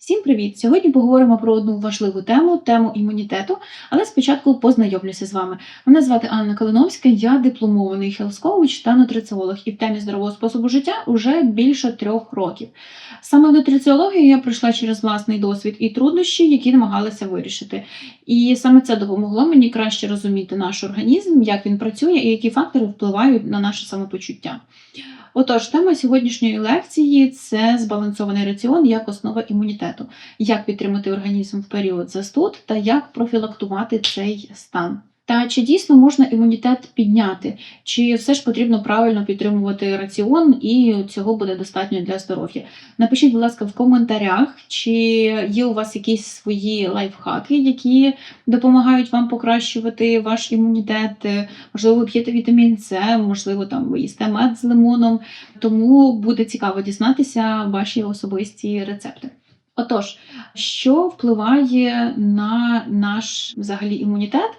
Всім привіт! Сьогодні поговоримо про одну важливу тему тему імунітету. Але спочатку познайомлюся з вами. Мене звати Анна Калиновська, я дипломований хелс-коуч та нутриціолог, і в темі здорового способу життя вже більше трьох років. Саме в нутриціологію я пройшла через власний досвід і труднощі, які намагалася вирішити. І саме це допомогло мені краще розуміти наш організм, як він працює і які фактори впливають на наше самопочуття. Отож, тема сьогоднішньої лекції це збалансований раціон як основа імунітету, як підтримати організм в період застуд та як профілактувати цей стан. Та чи дійсно можна імунітет підняти, чи все ж потрібно правильно підтримувати раціон, і цього буде достатньо для здоров'я? Напишіть, будь ласка, в коментарях, чи є у вас якісь свої лайфхаки, які допомагають вам покращувати ваш імунітет. Можливо, ви п'єте вітамін С, можливо, там ви їсте мед з лимоном. Тому буде цікаво дізнатися ваші особисті рецепти. Отож, що впливає на наш взагалі імунітет?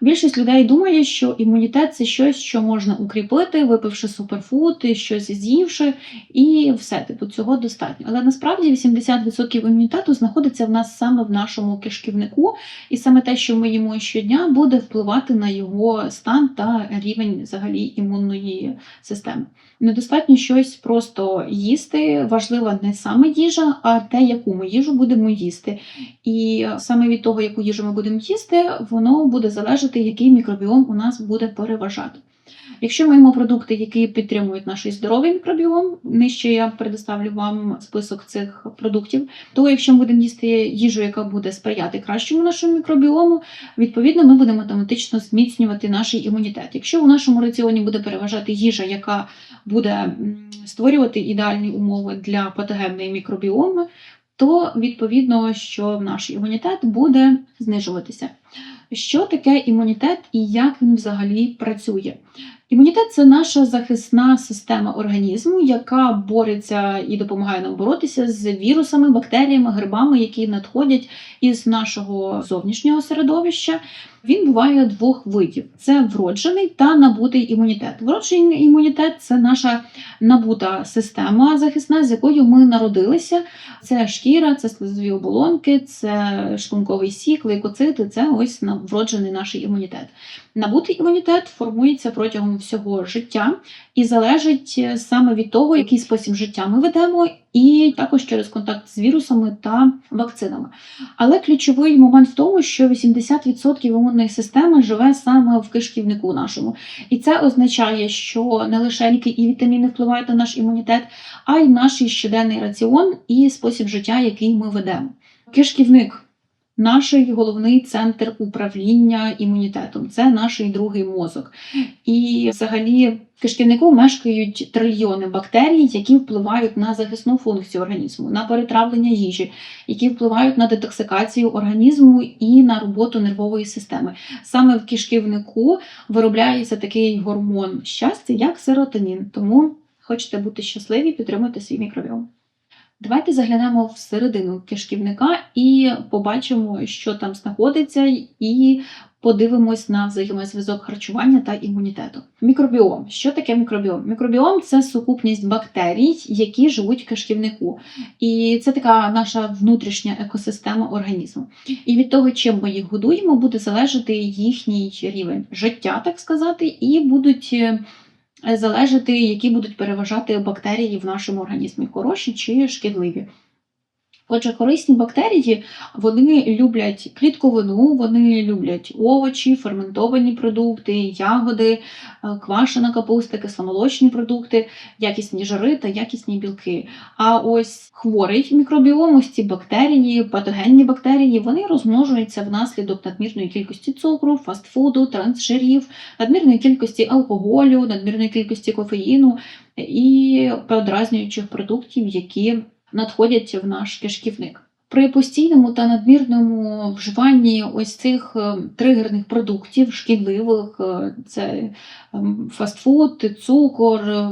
Більшість людей думає, що імунітет це щось, що можна укріпити, випивши суперфуд, щось з'ївши, і все, типу, цього достатньо. Але насправді 80% імунітету знаходиться в нас саме в нашому кишківнику, і саме те, що ми їмо щодня, буде впливати на його стан та рівень взагалі імунної системи. Недостатньо щось просто їсти. Важлива не саме їжа, а те, яку ми їжу будемо їсти. І саме від того, яку їжу ми будемо їсти, воно буде залежати, який мікробіом у нас буде переважати. Якщо ми їмо продукти, які підтримують наш здоровий мікробіом, нижче я предоставлю вам список цих продуктів, то якщо ми будемо їсти їжу, яка буде сприяти кращому нашому мікробіому, відповідно ми будемо автоматично зміцнювати наш імунітет. Якщо у нашому раціоні буде переважати їжа, яка буде створювати ідеальні умови для патогенної мікробіоми, то відповідно, що наш імунітет буде знижуватися. Що таке імунітет і як він взагалі працює? Імунітет це наша захисна система організму, яка бореться і допомагає нам боротися з вірусами, бактеріями, грибами, які надходять із нашого зовнішнього середовища. Він буває двох видів: це вроджений та набутий імунітет. Вроджений імунітет це наша набута система захисна, з якою ми народилися. Це шкіра, це слизові оболонки, це шлунковий сік, лейкоцити це ось вроджений наш імунітет. Набутий імунітет формується протягом всього життя і залежить е, саме від того, який спосіб життя ми ведемо, і також через контакт з вірусами та вакцинами. Але ключовий момент в тому, що 80% імунної системи живе саме в кишківнику нашому. І це означає, що не лише ліки і вітаміни впливають на наш імунітет, а й наш щоденний раціон і спосіб життя, який ми ведемо. Кишківник наш головний центр управління імунітетом. Це наш другий мозок. І взагалі в кишківнику мешкають трильйони бактерій, які впливають на захисну функцію організму, на перетравлення їжі, які впливають на детоксикацію організму і на роботу нервової системи. Саме в кишківнику виробляється такий гормон щастя, як серотонін. Тому хочете бути щасливі, підтримуйте свій мікробіом. Давайте заглянемо всередину кишківника і побачимо, що там знаходиться, і подивимось на взаємозв'язок харчування та імунітету. Мікробіом. Що таке мікробіом? Мікробіом це сукупність бактерій, які живуть в кишківнику. І це така наша внутрішня екосистема організму. І від того, чим ми їх годуємо, буде залежати їхній рівень життя, так сказати, і будуть. Залежати, які будуть переважати бактерії в нашому організмі, хороші чи шкідливі. Отже, корисні бактерії вони люблять клітковину, вони люблять овочі, ферментовані продукти, ягоди, е, квашена капуста, кисломолочні продукти, якісні жири та якісні білки. А ось хворий мікробіом, ось ці бактерії, патогенні бактерії, вони розмножуються внаслідок надмірної кількості цукру, фастфуду, трансжирів, надмірної кількості алкоголю, надмірної кількості кофеїну і подразнюючих продуктів, які надходять в наш кишківник. При постійному та надмірному вживанні ось цих е, тригерних продуктів, шкідливих, е, це ем, фастфуд, цукор, е,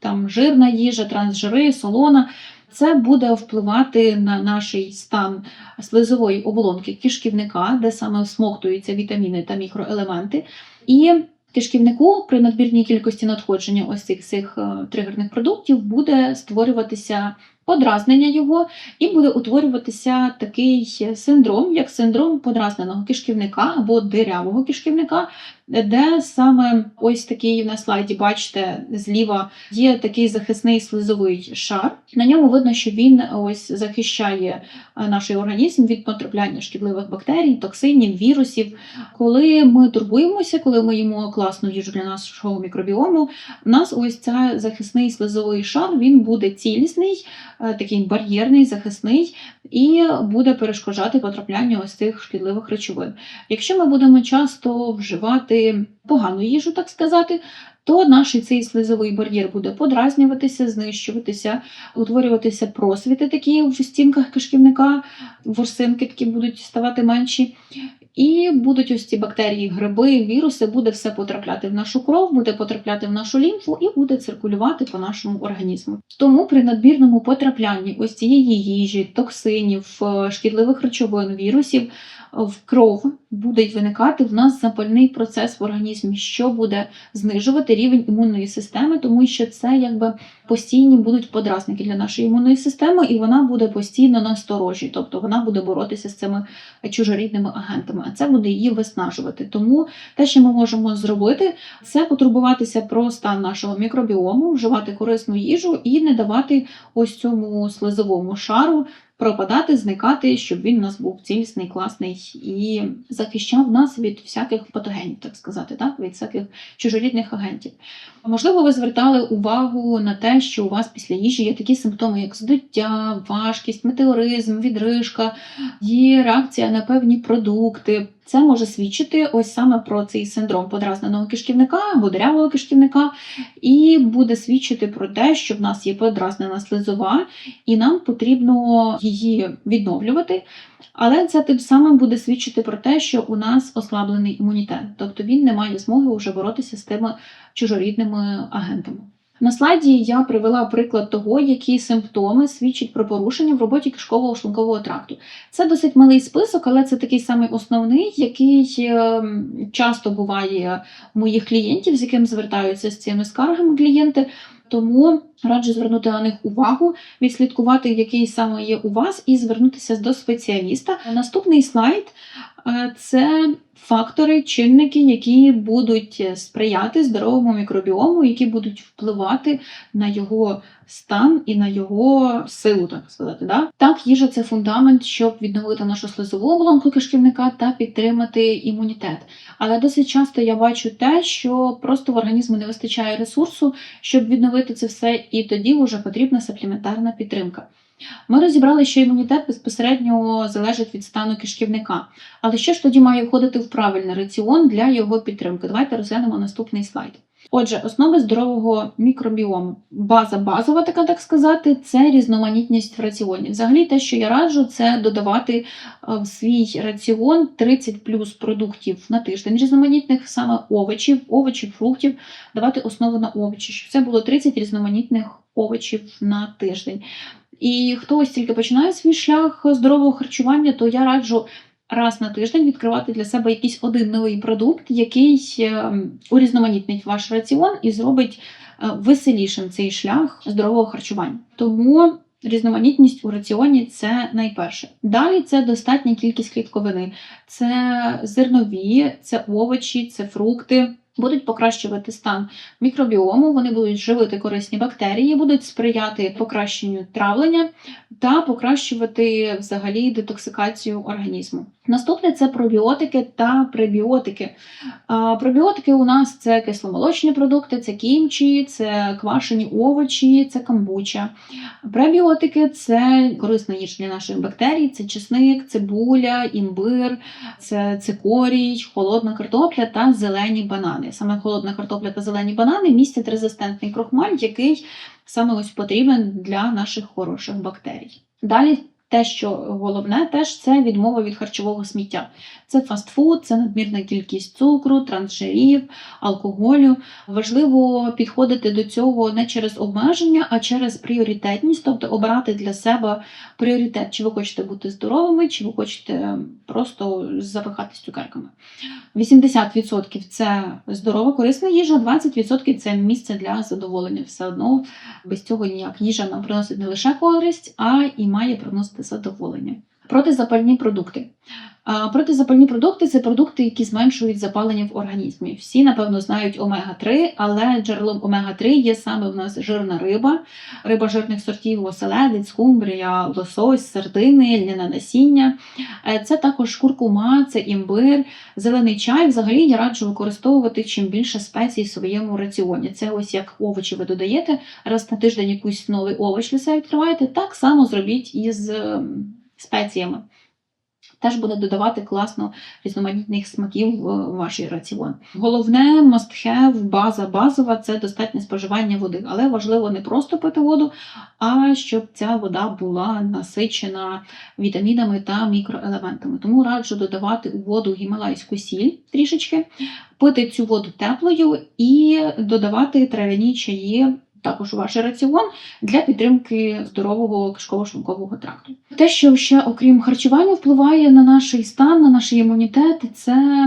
там жирна їжа, трансжири, солона. Це буде впливати на наш стан слизової оболонки кишківника, де саме всмоктуються вітаміни та мікроелементи. І кишківнику при надмірній кількості надходження ось цих цих тригерних продуктів буде створюватися подразнення його, і буде утворюватися такий синдром, як синдром подразненого кишківника або дирявого кишківника, де саме ось такий на слайді, бачите, зліва є такий захисний слизовий шар. На ньому видно, що він ось захищає е, наш організм від потрапляння шкідливих бактерій, токсинів, вірусів. Коли ми турбуємося, коли ми їмо класну їжу для нашого мікробіому, у нас ось цей захисний слизовий шар він буде цілісний, такий бар'єрний, захисний, і буде перешкоджати потраплянню ось цих шкідливих речовин. Якщо ми будемо часто вживати погану їжу, так сказати, то наш цей слизовий бар'єр буде подразнюватися, знищуватися, утворюватися просвіти такі в стінках кишківника, ворсинки такі будуть ставати менші. І будуть ось ці бактерії, гриби, віруси, буде все потрапляти в нашу кров, буде потрапляти в нашу лімфу і буде циркулювати по нашому організму. Тому при надмірному потраплянні ось цієї їжі, токсинів, е, шкідливих речовин, вірусів в кров буде виникати в нас запальний процес в організмі, що буде знижувати рівень імунної системи, тому що це якби постійні будуть подразники для нашої імунної системи, і вона буде постійно насторожі, тобто вона буде боротися з цими чужорідними агентами, а це буде її виснажувати. Тому те, що ми можемо зробити, це потурбуватися про стан нашого мікробіому, вживати корисну їжу і не давати ось цьому слизовому шару пропадати, зникати, щоб він у нас був цілісний, класний і захищав нас від всяких патогенів, так сказати, так, від всяких чужорідних агентів. Можливо, ви звертали увагу на те, що у вас після їжі є такі симптоми, як здуття, важкість, метеоризм, відрижка, є реакція на певні продукти. Це може свідчити ось саме про цей синдром подразненого кишківника або дирявого кишківника, і буде свідчити про те, що в нас є подразнена слизова, і нам потрібно її відновлювати. Але це тим самим буде свідчити про те, що у нас ослаблений імунітет, тобто він не має змоги вже боротися з тими чужорідними агентами. На слайді я привела приклад того, які симптоми свідчать про порушення в роботі кишкового шлункового тракту. Це досить малий список, але це такий самий основний, який е, часто буває у моїх клієнтів, з яким звертаються з цими скаргами клієнти. Тому раджу звернути на них увагу, відслідкувати, який саме є у вас, і звернутися до спеціаліста. Наступний слайд е, це фактори, чинники, які будуть сприяти здоровому мікробіому, які будуть впливати на його стан і на його силу, так сказати. Да? Так, їжа це фундамент, щоб відновити нашу слизову оболонку кишківника та підтримати імунітет. Але досить часто я бачу те, що просто в організму не вистачає ресурсу, щоб відновити це все, і тоді вже потрібна сапліментарна підтримка. Ми розібрали, що імунітет безпосередньо залежить від стану кишківника. Але що ж тоді має входити в правильний раціон для його підтримки? Давайте розглянемо наступний слайд. Отже, основи здорового мікробіому. База базова, така так сказати, це різноманітність в раціоні. Взагалі, те, що я раджу, це додавати в свій раціон 30 плюс продуктів на тиждень різноманітних, саме овочів, овочів, фруктів, давати основу на овочі, щоб це було 30 різноманітних овочів на тиждень. І хто ось тільки починає свій шлях здорового харчування, то я раджу раз на тиждень відкривати для себе якийсь один новий продукт, який ем, урізноманітнить ваш раціон і зробить е, веселішим цей шлях здорового харчування. Тому різноманітність у раціоні це найперше. Далі це достатня кількість клітковини, це зернові, це овочі, це фрукти будуть покращувати стан мікробіому, вони будуть живити корисні бактерії, будуть сприяти покращенню травлення та покращувати взагалі детоксикацію організму. Наступне це пробіотики та пребіотики. Пробіотики у нас це кисломолочні продукти, це кімчі, це квашені овочі, це камбуча. Пребіотики це корисна їжа для наших бактерій, це чесник, цибуля, імбир, це цикорій, холодна картопля та зелені банани. Саме холодна картопля та зелені банани містять резистентний крохмаль, який саме ось потрібен для наших хороших бактерій. Далі те, що головне, теж це відмова від харчового сміття. Це фастфуд, це надмірна кількість цукру, трансжирів, алкоголю. Важливо підходити до цього не через обмеження, а через пріоритетність, тобто обирати для себе пріоритет, чи ви хочете бути здоровими, чи ви хочете просто запихатись цукерками. 80% це здорова, корисна їжа, 20% це місце для задоволення. Все одно без цього ніяк. Їжа нам приносить не лише користь, а і має приносити задоволення. Протизапальні продукти. Протизапальні продукти це продукти, які зменшують запалення в організмі. Всі, напевно, знають омега-3, але джерелом омега-3 є саме в нас жирна риба, риба жирних сортів, оселедець, скумбрія, лосось, сардини, льняне насіння. Е, Це також куркума, це імбир, зелений чай. Взагалі я раджу використовувати чим більше спецій в своєму раціоні. Це ось як овочі ви додаєте, раз на тиждень якийсь новий овоч для себе відкриваєте, так само зробіть із ем, спеціями. Теж буде додавати класно різноманітних смаків в ваш раціон. Головне have, база базова це достатнє споживання води. Але важливо не просто пити воду, а щоб ця вода була насичена вітамінами та мікроелементами. Тому раджу додавати у воду гімалайську сіль трішечки, пити цю воду теплою і додавати трав'яні чаї. Також у ваш раціон для підтримки здорового кишково-шлункового тракту. Те, що ще окрім харчування впливає на наш стан, на наш імунітет, це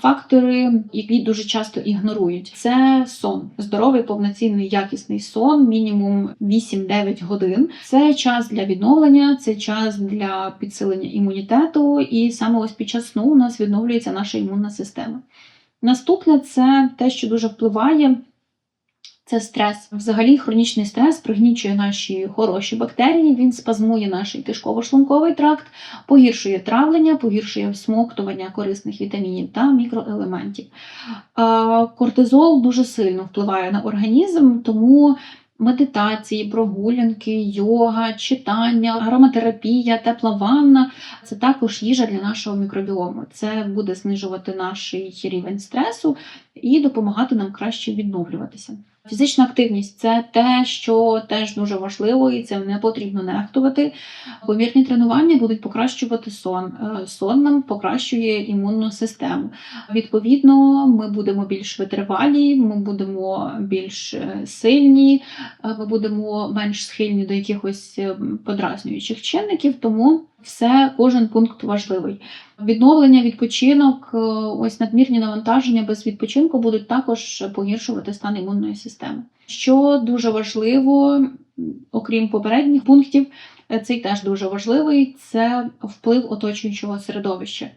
фактори, які дуже часто ігнорують. Це сон, здоровий, повноцінний, якісний сон, мінімум 8-9 годин. Це час для відновлення, це час для підсилення імунітету, і саме ось під час сну у нас відновлюється наша імунна система. Наступне це те, що дуже впливає. Це стрес. Взагалі, хронічний стрес пригнічує наші хороші бактерії, він спазмує наш кишково-шлунковий тракт, погіршує травлення, погіршує всмоктування корисних вітамінів та мікроелементів. Кортизол дуже сильно впливає на організм, тому медитації, прогулянки, йога, читання, ароматерапія, тепла ванна це також їжа для нашого мікробіому. Це буде знижувати наш рівень стресу і допомагати нам краще відновлюватися. Фізична активність це те, що теж дуже важливо, і це не потрібно нехтувати. Помірні тренування будуть покращувати сон. Е, Сон нам покращує імунну систему. Відповідно, ми будемо більш витривалі, ми будемо більш е, сильні, е, ми будемо менш схильні до якихось е, подразнюючих чинників, тому все, кожен пункт важливий. Відновлення, відпочинок, е, ось надмірні навантаження без відпочинку будуть також погіршувати стан імунної системи. Що дуже важливо, окрім попередніх пунктів, е, цей теж дуже важливий це вплив оточуючого середовища.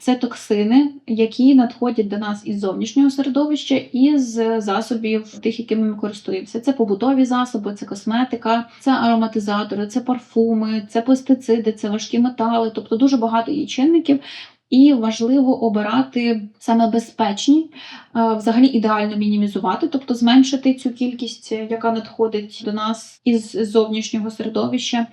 Це токсини, які надходять до нас із зовнішнього середовища і з засобів тих, якими ми користуємося. Це побутові засоби, це косметика, це ароматизатори, це парфуми, це пестициди, це важкі метали, тобто дуже багато є чинників. І важливо обирати саме безпечні, е, взагалі ідеально мінімізувати, тобто зменшити цю кількість, яка надходить до нас із зовнішнього середовища.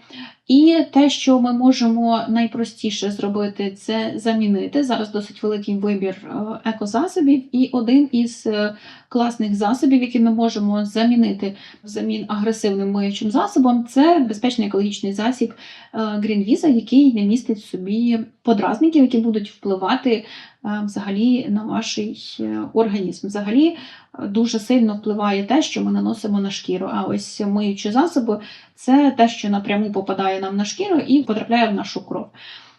І те, що ми можемо найпростіше зробити, це замінити. Зараз досить великий вибір е, екозасобів, і один із е, класних засобів, які ми можемо замінити взамін агресивним миючим засобом, це безпечний екологічний засіб е, Green Visa, який не містить в собі подразників, які будуть впливати взагалі на ваш е, організм. Взагалі е, дуже сильно впливає те, що ми наносимо на шкіру. А ось миючі засоби це те, що напряму попадає нам на шкіру і потрапляє в нашу кров.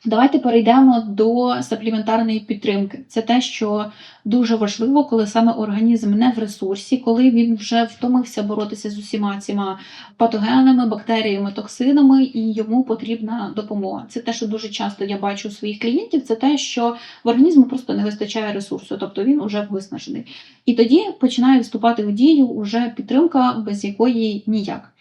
Давайте перейдемо до сапліментарної підтримки. Це те, що дуже важливо, коли саме організм не в ресурсі, коли він вже втомився боротися з усіма цими патогенами, бактеріями, токсинами, і йому потрібна допомога. Це те, що дуже часто я бачу у своїх клієнтів, це те, що в організму просто не вистачає ресурсу, тобто він вже виснажений. І тоді починає вступати в дію уже підтримка, без якої ніяк.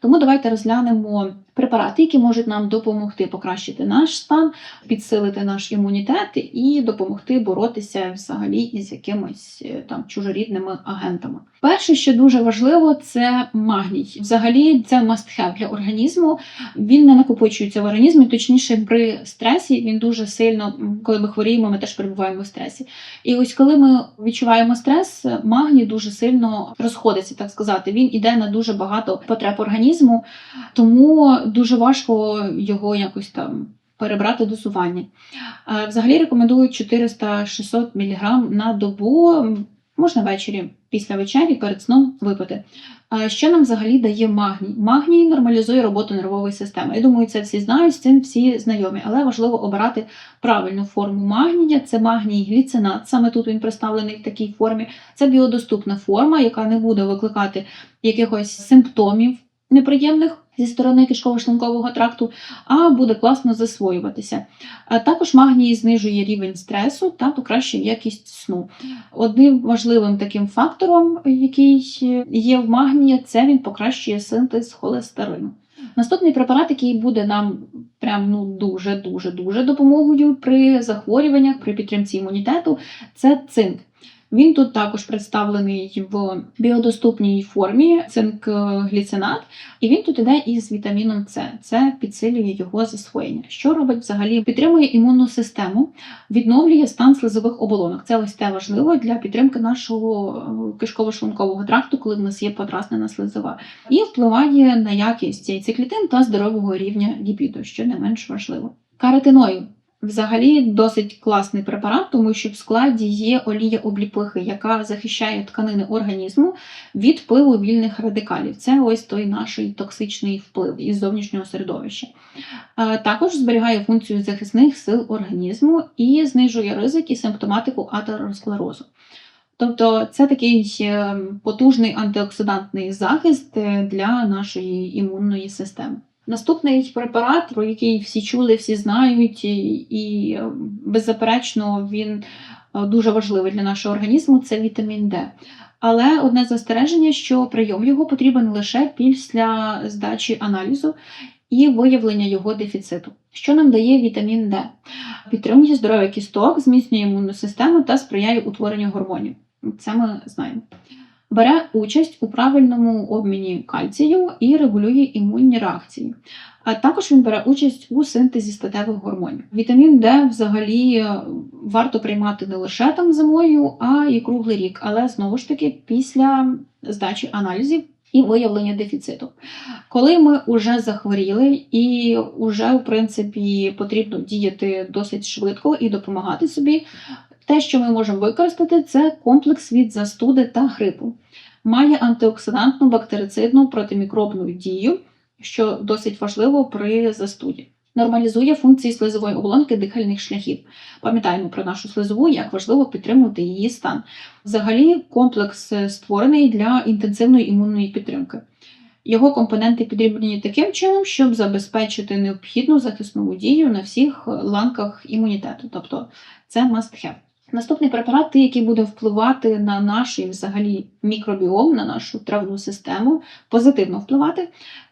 Тому давайте розглянемо препарати, які можуть нам допомогти покращити наш стан, підсилити наш імунітет і допомогти боротися взагалі із якимись е, там чужорідними агентами. Перше, що дуже важливо, це магній. Взагалі, це must have для організму. Він не накопичується в організмі, точніше, при стресі він дуже сильно, коли ми хворіємо, ми теж перебуваємо в стресі. І ось коли ми відчуваємо стрес, магній дуже сильно розходиться, так сказати. Він іде на дуже багато потреб організму. Організму, тому дуже важко його якось там перебрати дозування. Взагалі рекомендують 400-600 мг на добу, можна ввечері після вечері перед сном випити. Що нам взагалі дає магній? Магній нормалізує роботу нервової системи. Я думаю, це всі знають, з цим всі знайомі, але важливо обирати правильну форму магнія. Це магній гліцинат, саме тут він представлений в такій формі. Це біодоступна форма, яка не буде викликати якихось симптомів неприємних зі сторони кишково-шлункового тракту, а буде класно засвоюватися. Також магній знижує рівень стресу та покращує якість сну. Одним важливим таким фактором, який є в магнії, це він покращує синтез холестерину. Наступний препарат, який буде нам прям ну дуже дуже дуже допомогою при захворюваннях, при підтримці імунітету, це цинк. Він тут також представлений в біодоступній формі цинк-гліцинат, і він тут іде із вітаміном С. Це підсилює його засвоєння. Що робить взагалі? Підтримує імунну систему, відновлює стан слизових оболонок. Це ось те важливо для підтримки нашого е, кишково-шлункового тракту, коли в нас є подразнена слизова, і впливає на якість яйцеклітин та здорового рівня ліпіду, що не менш важливо. Каротиноїд. Взагалі досить класний препарат, тому що в складі є олія обліпихи, яка захищає тканини організму від впливу вільних радикалів. Це ось той наш токсичний вплив із зовнішнього середовища. Е, Також зберігає функцію захисних сил організму і знижує ризик і симптоматику атеросклерозу. Тобто це такий е, потужний антиоксидантний захист е, для нашої імунної системи. Наступний препарат, про який всі чули, всі знають, і, е, беззаперечно він е, дуже важливий для нашого організму це вітамін Д. Але одне застереження, що прийом його потрібен лише після здачі аналізу і виявлення його дефіциту. Що нам дає вітамін Д? Підтримує здоров'я кісток, зміцнює імунну систему та сприяє утворенню гормонів. Це ми знаємо. Бере участь у правильному обміні кальцію і регулює імунні реакції. А також він бере участь у синтезі статевих гормонів. Вітамін Д взагалі е, варто приймати не лише там зимою, а і круглий рік, але знову ж таки після здачі аналізів і виявлення дефіциту. Коли ми вже захворіли і вже, в принципі, потрібно діяти досить швидко і допомагати собі, те, що ми можемо використати, це комплекс від застуди та грипу. Має антиоксидантну, бактерицидну, протимікробну дію, що досить важливо при застуді. Нормалізує функції слизової оболонки дихальних шляхів. Пам'ятаємо про нашу слизову, як важливо підтримувати її стан. Взагалі, комплекс е, створений для інтенсивної імунної підтримки. Його компоненти підрібнені таким чином, щоб забезпечити необхідну захисну дію на всіх ланках імунітету. Тобто це must have. Наступний препарат, який буде впливати на наш взагалі мікробіом, на нашу травну систему, позитивно впливати,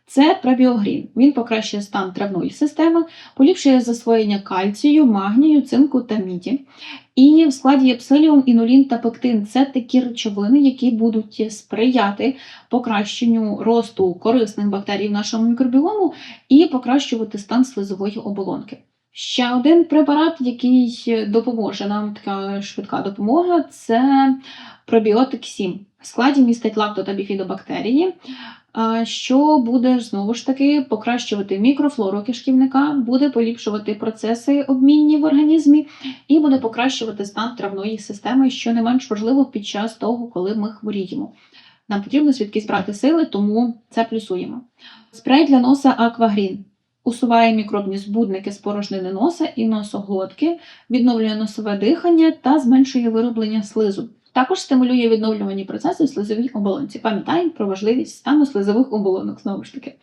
це пребіогрін. Він покращує стан травної системи, поліпшує засвоєння кальцію, магнію, цинку та міді. І в складі є псиліум, інулін та пектин. Це такі речовини, які будуть сприяти покращенню росту корисних бактерій в нашому мікробіому і покращувати стан слизової оболонки. Ще один препарат, який допоможе нам така швидка допомога, це пробіотик 7. В складі містить лакто та біфідобактерії, що буде знову ж таки покращувати мікрофлору кишківника, буде поліпшувати процеси обмінні в організмі і буде покращувати стан травної системи, що не менш важливо під час того, коли ми хворіємо. Нам потрібно звідкись брати сили, тому це плюсуємо. Спрей для носа Аквагрін усуває мікробні збудники з порожнини носа і носоглотки, відновлює носове дихання та зменшує вироблення слизу. Також стимулює відновлювані процеси в слизовій оболонці. Пам'ятаємо про важливість стану слизових оболонок, знову ж таки.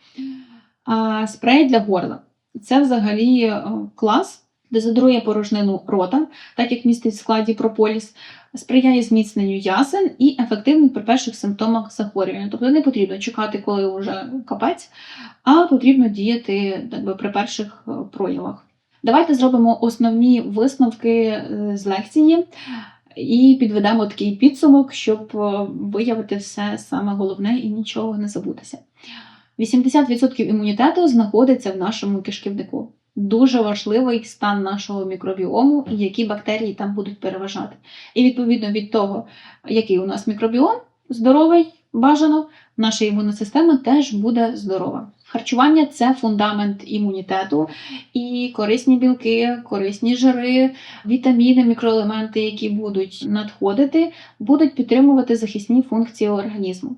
А, спрей для горла. Це взагалі е, клас, дезодорує порожнину рота, так як містить в складі прополіс, сприяє зміцненню ясен і ефективний при перших симптомах захворювання. Тобто не потрібно чекати, коли вже капець, а потрібно діяти так би, при перших е, проявах. Давайте зробимо основні висновки е, з лекції і підведемо такий підсумок, щоб е, виявити все саме головне і нічого не забутися. 80% імунітету знаходиться в нашому кишківнику. Дуже важливий стан нашого мікробіому і які бактерії там будуть переважати. І відповідно від того, який у нас мікробіом здоровий, бажано, наша імунна система теж буде здорова. Харчування це фундамент імунітету, і корисні білки, корисні жири, вітаміни, мікроелементи, які будуть надходити, будуть підтримувати захисні функції організму.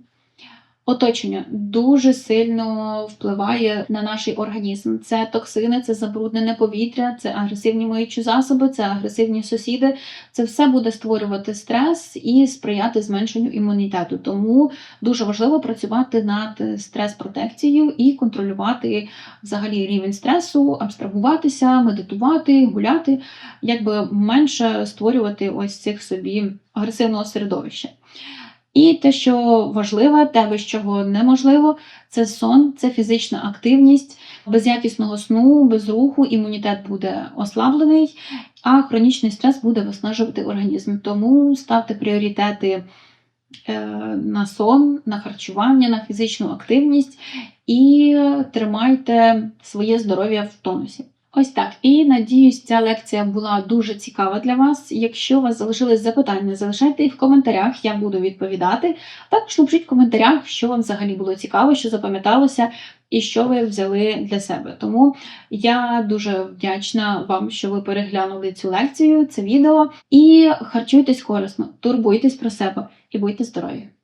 Оточення дуже сильно впливає на наш організм. Це токсини, це забруднене повітря, це агресивні миючі засоби, це агресивні сусіди. Це все буде створювати стрес і сприяти зменшенню імунітету. Тому дуже важливо працювати над стрес-протекцією і контролювати взагалі рівень стресу, абстрагуватися, медитувати, гуляти, якби менше створювати ось цих собі агресивного середовища. І те, що важливе, те, без чого неможливо, це сон, це фізична активність. Без якісного сну, без руху імунітет буде ослаблений, а хронічний стрес буде виснажувати організм. Тому ставте пріоритети е, на сон, на харчування, на фізичну активність і тримайте своє здоров'я в тонусі. Ось так. І надіюсь, ця лекція була дуже цікава для вас. Якщо у вас залишились запитання, залишайте їх в коментарях, я буду відповідати. Також напишіть в коментарях, що вам взагалі було цікаво, що запам'яталося і що ви взяли для себе. Тому я дуже вдячна вам, що ви переглянули цю лекцію, це відео. І харчуйтесь корисно, турбуйтесь про себе і будьте здорові!